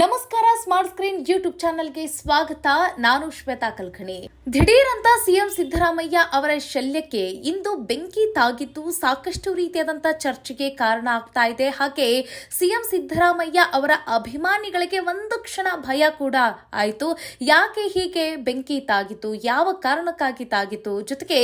ನಮಸ್ಕಾರ, smart screen YouTube ಚಾನೆಲ್ಗೆ ಸ್ವಾಗತ. ನಾನು ಶ್ವೇತಾ ಕಲ್ಕಣಿ. ದಿಢೀರಂತ ಸಿಎಂ ಸಿದ್ದರಾಮಯ್ಯ ಅವರ ಶಲ್ಯಕ್ಕೆ ಇಂದು ಬೆಂಕಿ ತಾಗಿದ್ದು ಸಾಕಷ್ಟು ರೀತಿಯಾದಂತ ಚರ್ಚೆಗೆ ಕಾರಣ ಆಗ್ತಾ ಇದೆ. ಹಾಗೆ ಸಿಎಂ ಸಿದ್ದರಾಮಯ್ಯ ಅವರ ಅಭಿಮಾನಿಗಳಿಗೆ ಒಂದು ಕ್ಷಣ ಭಯ ಕೂಡ ಆಯಿತು. ಯಾಕೆ ಹೀಗೆ ಬೆಂಕಿ ತಾಗಿತು ಯಾವ ಕಾರಣಕ್ಕಾಗಿ ತಾಗಿತು ಜೊತೆಗೆ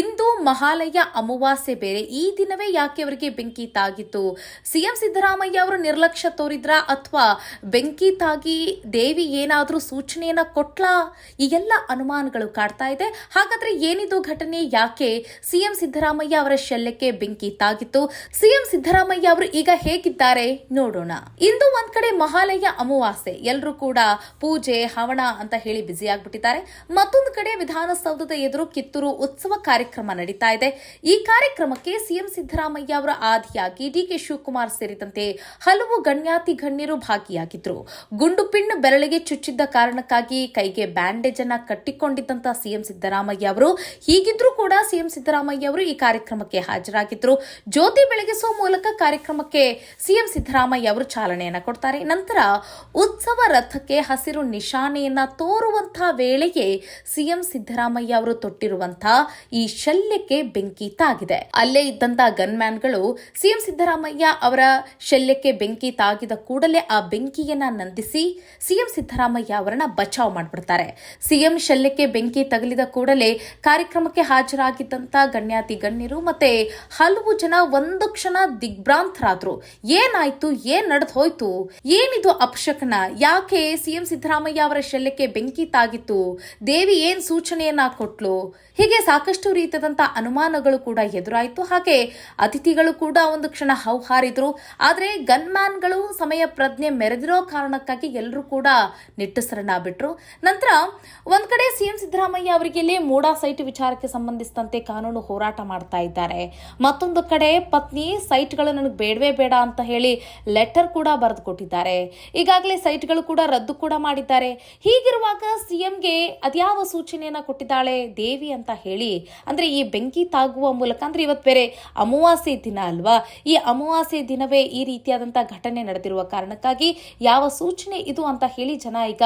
ಇಂದು ಮಹಾಲಯ ಅಮಾವಾಸ್ಯೆ ಬೇರೆ, ಈ ದಿನವೇ ಯಾಕೆ ಅವರಿಗೆ ಬೆಂಕಿ ತಾಗಿತು ಸಿಎಂ ಸಿದ್ದರಾಮಯ್ಯ ಅವರು ನಿರ್ಲಕ್ಷ್ಯ ತೋರಿದ್ರ ಅಥವಾ ಬೆಂಕಿ ತಾಗಿ ದೇವಿ ಏನಾದರೂ ಸೂಚನೆಯನ್ನು ಕೊಟ್ಲಾ? ಈ ಎಲ್ಲ ಅನುಮಾನಗಳು ಕಾಡ್ತಾ ಇದೆ. ಹಾಗಾದ್ರೆ ಏನಿದು ಘಟನೆ? ಯಾಕೆ ಸಿಎಂ ಸಿದ್ದರಾಮಯ್ಯ ಅವರ ಶಲ್ಯಕ್ಕೆ ಬೆಂಕಿ ತಾಗಿತ್ತು ಸಿಎಂ ಸಿದ್ದರಾಮಯ್ಯ ಅವರು ಈಗ ಹೇಗಿದ್ದಾರೆ? ನೋಡೋಣ. ಇಂದು ಒಂದ್ ಕಡೆ ಮಹಾಲಯ ಅಮಾವಾಸ್ಯೆ. ಎಲ್ಲರೂ ಕೂಡ ಪೂಜೆ, ಹವಣ ಅಂತ ಹೇಳಿ ಬ್ಯುಸಿ ಆಗ್ಬಿಟ್ಟಿದ್ದಾರೆ. ಮತ್ತೊಂದು ಕಡೆ ವಿಧಾನಸೌಧದ ಎದುರು ಕಿತ್ತೂರು ಉತ್ಸವ ಕಾರ್ಯಕ್ರಮ ನಡೀತಾ ಇದೆ. ಈ ಕಾರ್ಯಕ್ರಮಕ್ಕೆ ಸಿಎಂ ಸಿದ್ದರಾಮಯ್ಯ ಅವರ ಆದಿಯಾಗಿ ಡಿಕೆ ಶಿವಕುಮಾರ್ ಸೇರಿದಂತೆ ಹಲವು ಗಣ್ಯಾತಿ ಗಣ್ಯರು ಭಾಗಿಯಾಗಿದ್ರು. ಗುಂಡು ಪಿಣ್ಣು ಬೆರಳಿಗೆ ಚುಚ್ಚಿದ್ದ ಕಾರಣಕ್ಕಾಗಿ ಕೈಗೆ ಬ್ಯಾಂಡೇಜ್ ಅನ್ನ ಕಟ್ಟಿಕೊಂಡಿದ್ದಂತ ಸಿಎಂ ಸಿದ್ದರಾಮಯ್ಯ ಅವರು. ಹೀಗಿದ್ರೂ ಕೂಡ ಸಿಎಂ ಸಿದ್ದರಾಮಯ್ಯ ಅವರು ಈ ಕಾರ್ಯಕ್ರಮಕ್ಕೆ ಹಾಜರಾಗಿದ್ರು. ಜ್ಯೋತಿ ಬೆಳಗಿಸುವ ಮೂಲಕ ಕಾರ್ಯಕ್ರಮಕ್ಕೆ ಸಿಎಂ ಸಿದ್ದರಾಮಯ್ಯ ಅವರು ಚಾಲನೆಯನ್ನ ಕೊಡ್ತಾರೆ. ನಂತರ ಉತ್ಸವ ರಥಕ್ಕೆ ಹಸಿರು ನಿಶಾನೆಯನ್ನ ತೋರುವಂತಹ ವೇಳೆಗೆ ಸಿಎಂ ಸಿದ್ದರಾಮಯ್ಯ ಅವರು ತೊಟ್ಟಿರುವಂತಹ ಈ ಶಲ್ಯಕ್ಕೆ ಬೆಂಕಿ ತಾಗಿದೆ. ಅಲ್ಲೇ ಇದ್ದಂತ ಗನ್ಮ್ಯಾನ್ಗಳು ಸಿಎಂ ಸಿದ್ದರಾಮಯ್ಯ ಅವರ ಶಲ್ಯಕ್ಕೆ ಬೆಂಕಿ ತಾಗಿದ ಕೂಡಲೇ ಆ ಬೆಂಕಿಯನ್ನ ನಂದಿಸಿ ಸಿಎಂ ಸಿದ್ದರಾಮಯ್ಯ ಅವರನ್ನ ಬಚಾವ್ ಮಾಡಿಬಿಡ್ತಾರೆ. ಸಿಎಂ ಶಲ್ಯಕ್ಕೆ ಬೆಂಕಿ ತಗಲಿದ ಕೂಡಲೇ ಕಾರ್ಯಕ್ರಮಕ್ಕೆ ಹಾಜರಾಗಿದ್ದಂತ ಗಣ್ಯಾತಿ ಗಣ್ಯರು ಮತ್ತೆ ಹಲವು ಜನ ಒಂದು ಕ್ಷಣ ದಿಗ್ಭ್ರಾಂತರಾದ್ರು. ಏನಾಯ್ತು? ಏನ್ ನಡೆದು ಹೋಯ್ತು? ಏನಿದು ಅಪಶಕನ? ಯಾಕೆ ಸಿಎಂ ಸಿದ್ದರಾಮಯ್ಯ ಅವರ ಶಲ್ಯಕ್ಕೆ ಬೆಂಕಿ ತಾಗಿತ್ತು? ದೇವಿ ಏನ್ ಸೂಚನೆಯನ್ನ ಕೊಟ್ಲು? ಹೀಗೆ ಸಾಕಷ್ಟು ರೀತಿಯಾದಂತ ಅನುಮಾನಗಳು ಕೂಡ ಎದುರಾಯಿತು. ಹಾಗೆ ಅತಿಥಿಗಳು ಕೂಡ ಒಂದು ಕ್ಷಣ ಹೌಹಾರಿದ್ರು. ಆದ್ರೆ ಗನ್ಮ್ಯಾನ್ಗಳು ಸಮಯ ಪ್ರಜ್ಞೆ ಮೆರೆದಿರೋ ಕಾರಣಕ್ಕಾಗಿ ಎಲ್ಲರೂ ಕೂಡ ನಿಟ್ಟುಸರಣ ಬಿಟ್ರು ನಂತರ ಒಂದ್ ಕಡೆ ಸಿಎಂ ಸಿದ್ದರಾಮಯ್ಯ ಅವರಿಗೆ ಇಲ್ಲಿ ಮೂಡಾ ಸೈಟ್ ವಿಚಾರಕ್ಕೆ ಸಂಬಂಧಿಸಿದಂತೆ ಕಾನೂನು ಹೋರಾಟ ಮಾಡ್ತಾ ಇದ್ದಾರೆ. ಮತ್ತೊಂದು ಕಡೆ ಪತ್ನಿ ಸೈಟ್ಗಳು ನನಗೆ ಬೇಡವೇ ಬೇಡ ಅಂತ ಹೇಳಿ ಲೆಟರ್ ಕೂಡ ಬರೆದು ಕೊಟ್ಟಿದ್ದಾರೆ ಈಗಾಗಲೇ ಸೈಟ್ಗಳು ಕೂಡ ರದ್ದು ಕೂಡ ಮಾಡಿದ್ದಾರೆ. ಹೀಗಿರುವಾಗ ಸಿಎಂಗೆ ಅದ್ಯಾವ ಸೂಚನೆಯನ್ನ ಕೊಟ್ಟಿದ್ದಾಳೆ? ದೇವಿ ಅಂತ ಹೇಳಿ, ಅಂದ್ರೆ ಈ ಬೆಂಕಿ ತಾಗುವ ಮೂಲಕ, ಅಂದ್ರೆ ಇವತ್ತು ಬೇರೆ ಅಮಾವಾಸ್ಯೆ ದಿನ ಅಲ್ವಾ? ಈ ಅಮಾವಾಸ್ಯೆ ದಿನವೇ ಈ ರೀತಿಯಾದಂತ ಘಟನೆ ನಡೆದಿರುವ ಕಾರಣಕ್ಕಾಗಿ ಯಾವ ಸೂಚನೆ ಇದು ಅಂತ ಹೇಳಿ ಜನ ಈಗ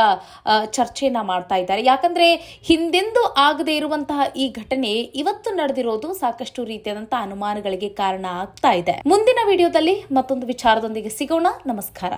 ಚರ್ಚೆಯನ್ನ ಮಾಡ್ತಾ ಇದ್ದಾರೆ. ಯಾಕಂದ್ರೆ ಹಿಂದೆಂದೂ ಆಗದೆ ಇರುವಂತಹ ಈ ಘಟನೆ ಇವತ್ತು ನಡೆದಿರೋದು ಸಾಕಷ್ಟು ರೀತಿಯಾದಂತಹ ಅನುಮಾನಗಳಿಗೆ ಕಾರಣ ಆಗ್ತಾ ಇದೆ. ಮುಂದಿನ ವಿಡಿಯೋದಲ್ಲಿ ಮತ್ತೊಂದು ವಿಚಾರದೊಂದಿಗೆ ಸಿಗೋಣ. ನಮಸ್ಕಾರ.